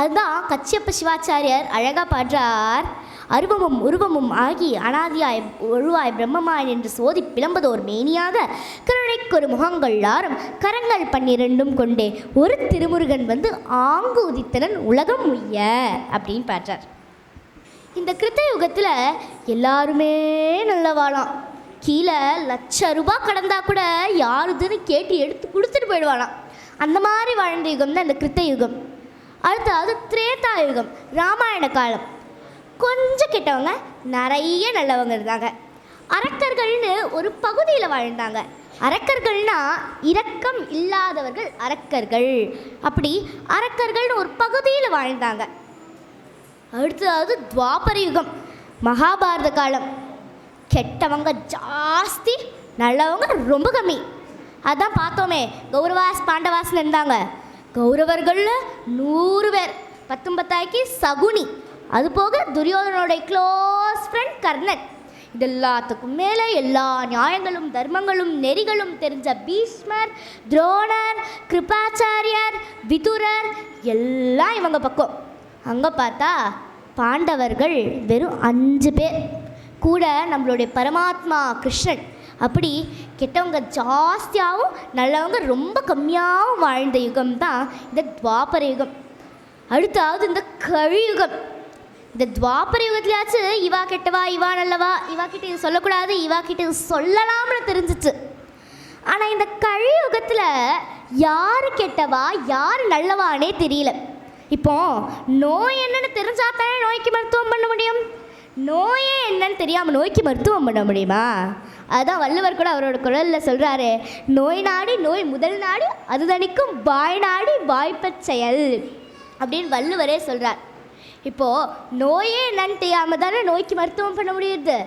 அதுதான் கச்சியப்ப சிவாச்சாரியர் அழகாக பாடுறார். அருவமும் உருவமும் ஆகி அனாதியாய் ஒழுவாய் பிரம்மமாய் என்று சோதி பிளம்பதோர் மேனியாக கருணைக்கொரு முகங்கள் ஆறும் கரங்கள் பன்னிரண்டும் கொண்டே ஒரு திருமுருகன் வந்து ஆங்கு உதித்தனன் உலகம் உய்ய அப்படின்னு பாடுறார். இந்த கிருத்த யுகத்தில் எல்லாருமே நல்லவாளாம். கீழே லட்ச ரூபாய் கடந்தா கூட யாருதுன்னு கேட்டு எடுத்து கொடுத்துட்டு போயிடுவாளாம். அந்த மாதிரி வாழ்ந்த யுகம் தான் இந்த கிருத்த யுகம் அடுத்தாவது திரேதா யுகம் ராமாயண காலம். கொஞ்சம் கெட்டவங்க நிறைய நல்லவங்க இருந்தாங்க. அரக்கர்கள்னு ஒரு பகுதியில் வாழ்ந்தாங்க. அரக்கர்கள்னா இரக்கம் இல்லாதவர்கள் அரக்கர்கள். அப்படி அரக்கர்கள்னு ஒரு பகுதியில் வாழ்ந்தாங்க. அடுத்தது துவாபர யுகம் மகாபாரத காலம். கெட்டவங்க ஜாஸ்தி நல்லவங்க ரொம்ப கம்மி. அதான் பார்த்தோமே கௌரவாஸ் பாண்டவாஸ்னு இருந்தாங்க. கௌரவர்களில் நூறு பேர். பத்தொன்பத்தாய்க்கு சகுனி. அது போக துரியோதனோட க்ளோஸ் ஃப்ரெண்ட் கர்ணன். இது எல்லாத்துக்கும் மேலே எல்லா நியாயங்களும் தர்மங்களும் நெறிகளும் தெரிஞ்ச பீஷ்மர் துரோணர் கிருபாச்சாரியர் விதுரர் எல்லாம் இவங்க பக்கம். அங்கே பார்த்தா பாண்டவர்கள் வெறும் அஞ்சு பேர். கூட நம்மளுடைய பரமாத்மா கிருஷ்ணன். அப்படி கெட்டவங்க ஜாஸ்தியாகவும் நல்லவங்க ரொம்ப கம்மியாகவும் வாழ்ந்த யுகம் தான் இந்த துவாபர யுகம். அடுத்தாவது இந்த கழியுகம் இந்த துவாபர யுகத்திலாச்சு இவா கெட்டவா இவா நல்லவா இவா கிட்ட இது சொல்லக்கூடாது இவா கிட்ட இது சொல்லலாம்னு தெரிஞ்சிச்சு. ஆனால் இந்த கழியுகத்தில் யார் கெட்டவா யார் நல்லவானே தெரியல. இப்போ நோய் என்னன்னு தெரிஞ்சா தானே நோய்க்கு மருத்துவம் பண்ண முடியும்? நோயே என்னன்னு தெரியாமல் நோய்க்கு மருத்துவம் பண்ண முடியுமா? அதான் வள்ளுவர் கூட அவரோட குரலில் சொல்கிறாரு நோய் நாடி நோய் முதல் நாடு அது தனிக்கும் வாய் நாடி வாய்ப்பச் செயல் அப்படின்னு வள்ளுவரே சொல்கிறார் இப்போது நோயே என்னன்னு தெரியாமல் தானே நோய்க்கு மருத்துவம் பண்ண முடியுது?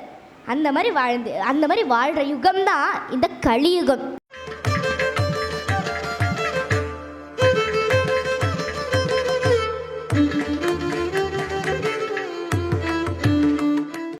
அந்த மாதிரி வாழ்ந்து அந்த மாதிரி வாழ்கிற யுகம் தான் இந்த கலியுகம்.